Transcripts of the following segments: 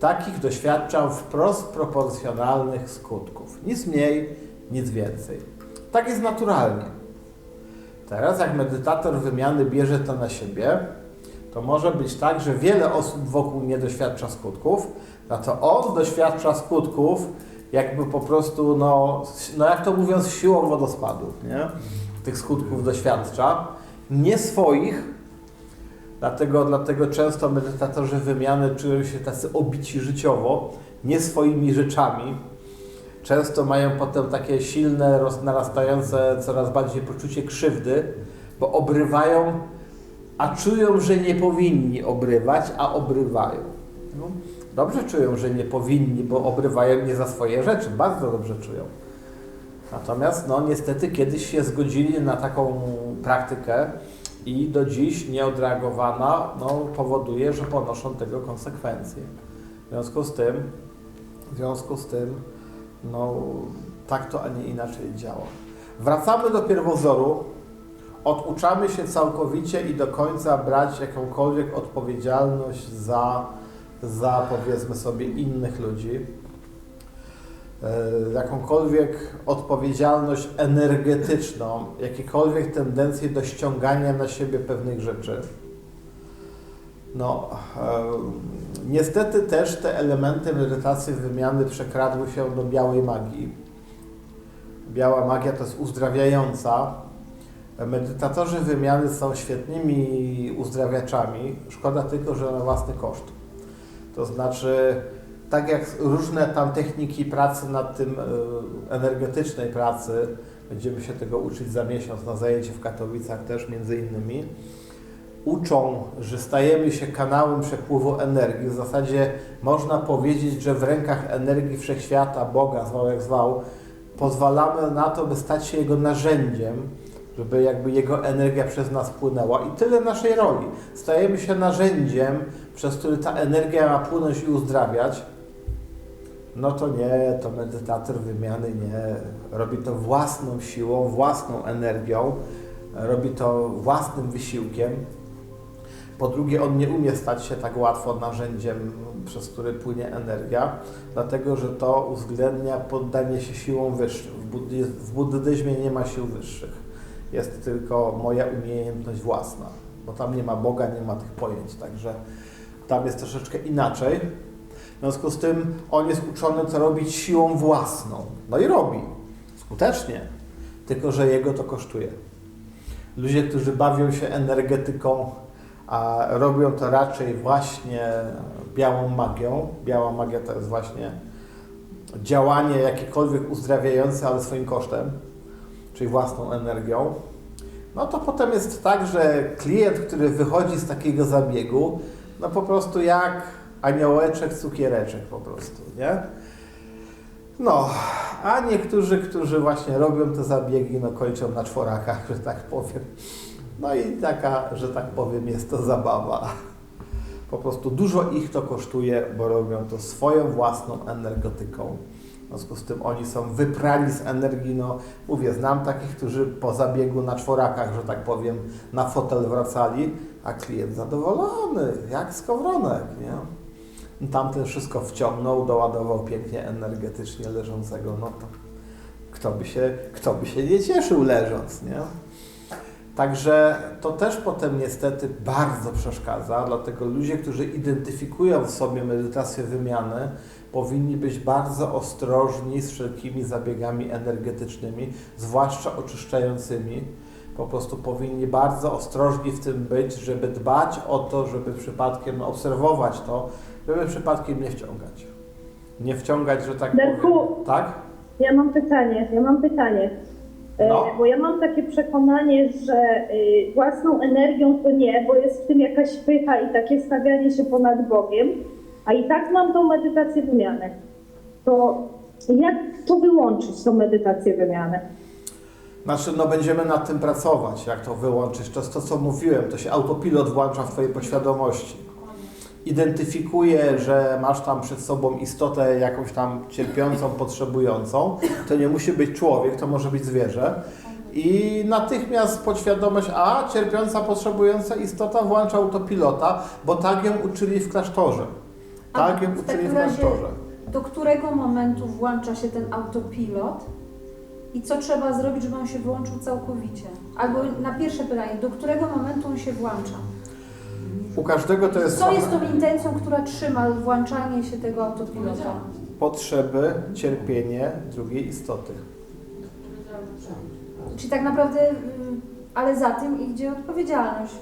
takich doświadczam wprost proporcjonalnych skutków. Nic mniej, nic więcej. Tak jest naturalnie. Teraz, jak medytator wymiany bierze to na siebie, to może być tak, że wiele osób wokół nie doświadcza skutków, no to on doświadcza skutków jakby po prostu, no, no jak to mówiąc, siłą wodospadu, nie? Tych skutków doświadcza. Nie swoich, dlatego, dlatego często medytatorzy wymiany czują się tacy obici życiowo, nie swoimi rzeczami. Często mają potem takie silne, narastające coraz bardziej poczucie krzywdy, bo obrywają, a czują, że nie powinni obrywać, a obrywają. No, dobrze czują, że nie powinni, bo obrywają nie za swoje rzeczy, bardzo dobrze czują. Natomiast no niestety kiedyś się zgodzili na taką praktykę i do dziś nieodreagowana no, powoduje, że ponoszą tego konsekwencje. W związku z tym, w związku z tym, no tak to, a nie inaczej działa. Wracamy do pierwowzoru, oduczamy się całkowicie i do końca brać jakąkolwiek odpowiedzialność za, za powiedzmy sobie innych ludzi jakąkolwiek odpowiedzialność energetyczną, jakiekolwiek tendencje do ściągania na siebie pewnych rzeczy. No, e, niestety też te elementy medytacji wymiany przekradły się do białej magii. Biała magia to jest uzdrawiająca. Medytatorzy wymiany są świetnymi uzdrawiaczami. Szkoda tylko, że na własny koszt. To znaczy, tak jak różne tam techniki pracy nad tym, e, energetycznej pracy, będziemy się tego uczyć za miesiąc na zajęciu w Katowicach też między innymi, uczą, że stajemy się kanałem przepływu energii. W zasadzie można powiedzieć, że w rękach energii wszechświata, Boga, zwał jak zwał, pozwalamy na to, by stać się Jego narzędziem, żeby jakby Jego energia przez nas płynęła. I tyle naszej roli. Stajemy się narzędziem, przez który ta energia ma płynąć i uzdrawiać. No to nie, to medytator wymiany nie. Robi to własną siłą, własną energią, robi to własnym wysiłkiem. Po drugie, on nie umie stać się tak łatwo narzędziem, przez który płynie energia, dlatego że to uwzględnia poddanie się siłom wyższym. W, w buddyzmie nie ma sił wyższych. Jest tylko moja umiejętność własna, bo tam nie ma Boga, nie ma tych pojęć, także tam jest troszeczkę inaczej. W związku z tym on jest uczony, co robić siłą własną. No i robi. Skutecznie. Tylko, że jego to kosztuje. Ludzie, którzy bawią się energetyką, a robią to raczej właśnie białą magią. Biała magia to jest właśnie działanie jakiekolwiek uzdrawiające, ale swoim kosztem, czyli własną energią. No to potem jest tak, że klient, który wychodzi z takiego zabiegu, no po prostu jak aniołeczek, cukiereczek po prostu, nie? No, a niektórzy, którzy właśnie robią te zabiegi, no kończą na czworakach, że tak powiem. No i taka, że tak powiem, jest to zabawa. Po prostu dużo ich to kosztuje, bo robią to swoją własną energetyką. W związku z tym oni są wyprani z energii. No, mówię, znam takich, którzy po zabiegu na czworakach, że tak powiem, na fotel wracali, a klient zadowolony, jak skowronek, nie? Tamten wszystko wciągnął, doładował pięknie energetycznie leżącego, no to kto by się, kto by się nie cieszył leżąc, nie? Także to też potem niestety bardzo przeszkadza, dlatego ludzie, którzy identyfikują w sobie medytację wymiany, powinni być bardzo ostrożni z wszelkimi zabiegami energetycznymi, zwłaszcza oczyszczającymi. Po prostu powinni bardzo ostrożni w tym być, żeby dbać o to, żeby przypadkiem obserwować to, żeby przypadkiem nie wciągać. Nie wciągać, że tak Darku. powiem. Tak? Ja mam pytanie, ja mam pytanie. E, No. Bo ja mam takie przekonanie, że y, własną energią to nie, bo jest w tym jakaś pycha i takie stawianie się ponad Bogiem, a i tak mam tą medytację wymiany. To jak to wyłączyć, tą medytację wymiany? Znaczy, no będziemy nad tym pracować, jak to wyłączyć. To jest to, co mówiłem, to się autopilot włącza w Twojej podświadomości. Identyfikuje, że masz tam przed sobą istotę jakąś tam cierpiącą, potrzebującą. To nie musi być człowiek, to może być zwierzę. I natychmiast podświadomość, a cierpiąca, potrzebująca istota włącza autopilota, bo tak ją uczyli w klasztorze. Tak jak w uczyli w mentorze. do którego momentu włącza się ten autopilot i co trzeba zrobić, żeby on się wyłączył całkowicie? Albo na pierwsze pytanie, do którego momentu on się włącza? U każdego to jest Co jest tą intencją, która trzyma włączanie się tego autopilota? potrzeby, cierpienie drugiej istoty. Czyli tak naprawdę, y, ale za tym idzie odpowiedzialność.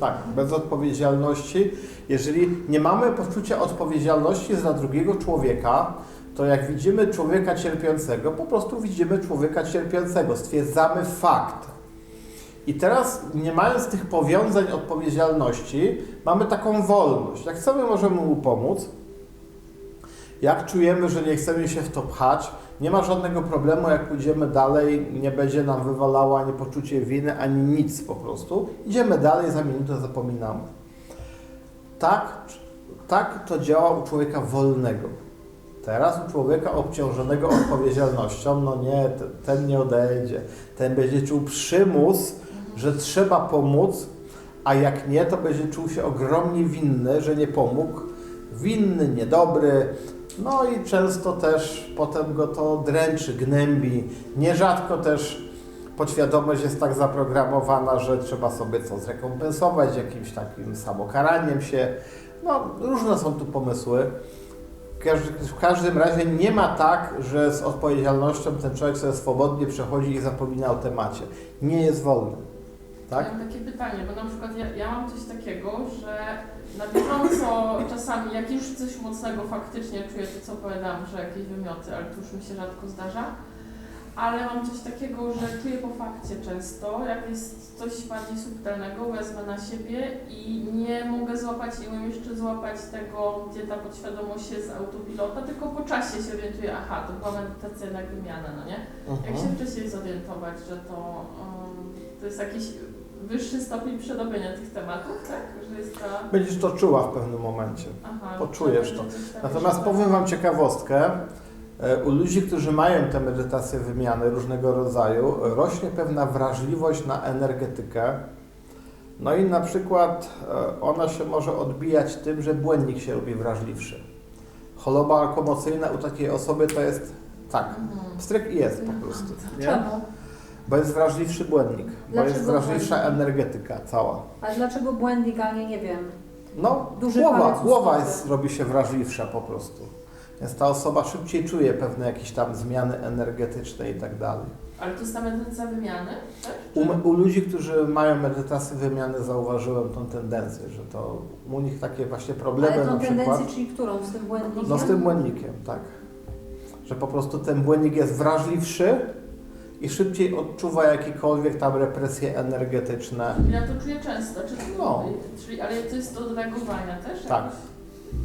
Tak, bez odpowiedzialności. Jeżeli nie mamy poczucia odpowiedzialności za drugiego człowieka, to jak widzimy człowieka cierpiącego, po prostu widzimy człowieka cierpiącego, stwierdzamy fakt. I teraz, nie mając tych powiązań odpowiedzialności, mamy taką wolność. Jak chcemy, możemy mu pomóc. Jak czujemy, że nie chcemy się w to pchać, nie ma żadnego problemu, jak pójdziemy dalej, nie będzie nam wywalało ani poczucie winy, ani nic po prostu. Idziemy dalej, za minutę zapominamy. Tak, tak to działa u człowieka wolnego. Teraz u człowieka obciążonego odpowiedzialnością, no nie, ten, nie odejdzie, ten będzie czuł przymus, że trzeba pomóc, a jak nie, to będzie czuł się ogromnie winny, że nie pomógł. Winny, niedobry, no i często też potem go to dręczy, gnębi. Nierzadko też podświadomość jest tak zaprogramowana, że trzeba sobie co zrekompensować jakimś takim samokaraniem się. No, różne są tu pomysły. W każdy- W każdym razie nie ma tak, że z odpowiedzialnością ten człowiek sobie swobodnie przechodzi i zapomina o temacie. Nie jest wolny. Tak? Ja mam takie pytanie, bo na przykład ja, ja mam coś takiego, że na bieżąco czasami, jak już coś mocnego faktycznie czuję, to co opowiadałam, że jakieś wymioty, ale to już mi się rzadko zdarza, ale mam coś takiego, że czuję po fakcie często, jak jest coś bardziej subtelnego, wezmę na siebie i nie mogę złapać, nie umiem jeszcze złapać tego, gdzie ta podświadomość jest z autopilota, tylko po czasie się orientuję, aha, to była medytacja na wymianę, no nie? Jak się wcześniej zorientować, że to, um, to jest jakiś wyższy stopień przerobienia tych tematów, tak? Że jest ta... Będziesz to czuła w pewnym momencie. Aha, Poczujesz to. Natomiast powiem Wam ciekawostkę. E, U ludzi, którzy mają te medytacje wymiany różnego rodzaju, rośnie pewna wrażliwość na energetykę. No i na przykład e, ona się może odbijać tym, że błędnik się robi wrażliwszy. Choroba lokomocyjna u takiej osoby to jest tak, Mhm. stryk i jest po prostu. Nie? Bo jest wrażliwszy błędnik, bo Dlaczego jest wrażliwsza błędnik? energetyka cała. A dlaczego błędnik, a nie, nie wiem. No, Duży głowa, głowa jest, robi się wrażliwsza po prostu. Więc ta osoba szybciej czuje pewne jakieś tam zmiany energetyczne i tak dalej. Ale to jest ta medytacja wymiany, tak? U, u ludzi, którzy mają medytację wymiany, zauważyłem tą tendencję, że to u nich takie właśnie problemy Ale tą na przykład. tendencję, czyli którą? Z tym błędnikiem? No z tym błędnikiem, tak. Że po prostu ten błędnik jest wrażliwszy i szybciej odczuwa jakiekolwiek tam represje energetyczne. Ja to czuję często. Czy, No. czyli, ale to jest do reagowania też? Tak. jakoś?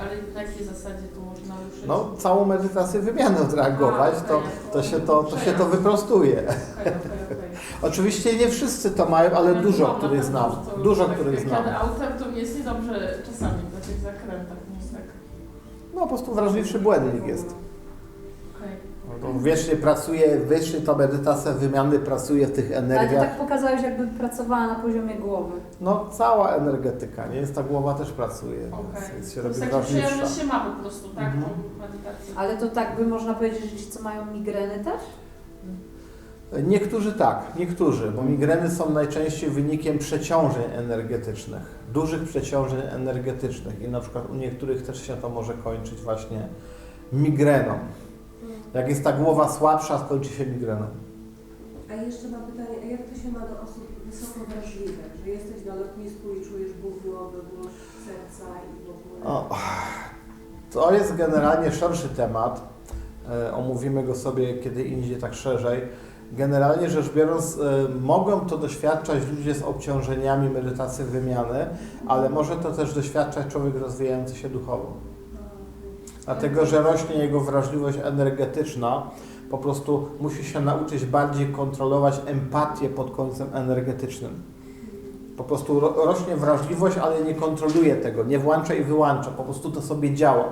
Ale na jakiej zasadzie to można ruszyć? No, całą medytację wymiany odreagować, A, to, okej, to, się to, to się to wyprostuje. Okej, okej, okej. Oczywiście nie wszyscy to mają, ale No, dużo, no, na których pewno, znam. to Dużo, tak których jak znam. jadę autem, to mi jest niedobrze czasami na tych zakrętach. Nie tak. No po prostu wrażliwszy błędnik jest. No, wiecznie pracuje, wiecznie ta medytacja wymiany pracuje w tych Ale to energiach. tak pokazałeś, jakby pracowała na poziomie głowy. No cała energetyka, nie? Jest ta głowa też pracuje, więc, Okej. więc się To robi wrażliwsza. przyjemność się ma po prostu, tak? Mhm. Medytację. Ale to tak by można powiedzieć, że ci, co mają migreny też? Niektórzy tak, niektórzy, bo migreny są najczęściej wynikiem przeciążeń energetycznych, dużych przeciążeń energetycznych i na przykład u niektórych też się to może kończyć właśnie migreną. Jak jest ta głowa słabsza, skończy się migreną. A jeszcze mam pytanie, a jak to się ma do osób wysoko wrażliwych, że jesteś na lotnisku i czujesz ból głowy, ból serca i w ogóle? O, to jest generalnie szerszy temat. E, Omówimy go sobie kiedy indziej tak szerzej. Generalnie rzecz biorąc, e, mogą to doświadczać ludzie z obciążeniami medytacji wymiany, ale może to też doświadczać człowiek rozwijający się duchowo. Dlatego, że rośnie jego wrażliwość energetyczna, po prostu musi się nauczyć bardziej kontrolować empatię pod końcem energetycznym. Po prostu ro- rośnie wrażliwość, ale nie kontroluje tego, nie włącza i wyłącza, po prostu to sobie działa.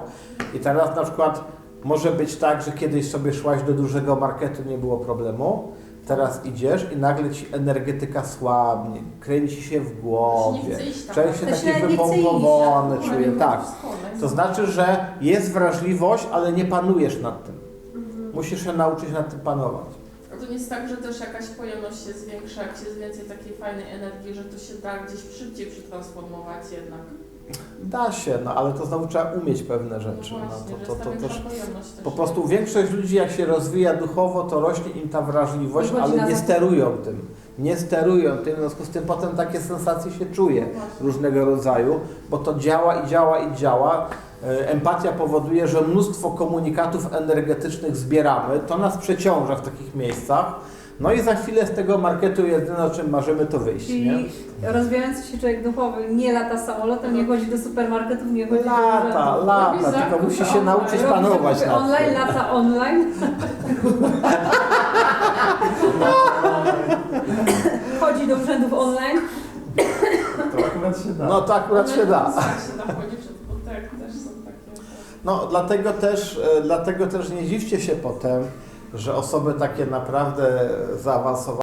I teraz na przykład może być tak, że kiedyś sobie szłaś do dużego marketu, nie było problemu, Teraz idziesz i nagle ci energetyka słabnie, kręci się w głowie, człowiek się taki wypompowany nie Tak. To znaczy, że jest wrażliwość, ale nie panujesz nad tym. Musisz się nauczyć nad tym panować. A to nie jest tak, że też jakaś pojemność się zwiększa, jak się jest więcej takiej fajnej energii, że to się da gdzieś szybciej przetransformować jednak. Da się, no ale to znowu trzeba umieć pewne rzeczy. No No, właśnie, to, że to, to, to, też. po prostu większość ludzi, jak się rozwija duchowo, to rośnie im ta wrażliwość, ale nie sterują tym. Nie sterują tym, w związku z tym potem takie sensacje się czuje No różnego rodzaju, bo to działa i działa i działa. E, Empatia powoduje, że mnóstwo komunikatów energetycznych zbieramy, to nas przeciąża w takich miejscach. No i za chwilę z tego marketu jedyne o czym marzymy to wyjść, nie? Czyli rozwijający się człowiek duchowy nie lata samolotem, nie chodzi do supermarketów, nie chodzi do Lata, urzędów. lata, Robi tylko musi się online. nauczyć Robi panować nad online, lata online. Chodzi do urzędów online. To akurat się da. No to akurat się da. No dlatego też, e, dlatego też nie dziwcie się potem, że osoby takie naprawdę zaawansowane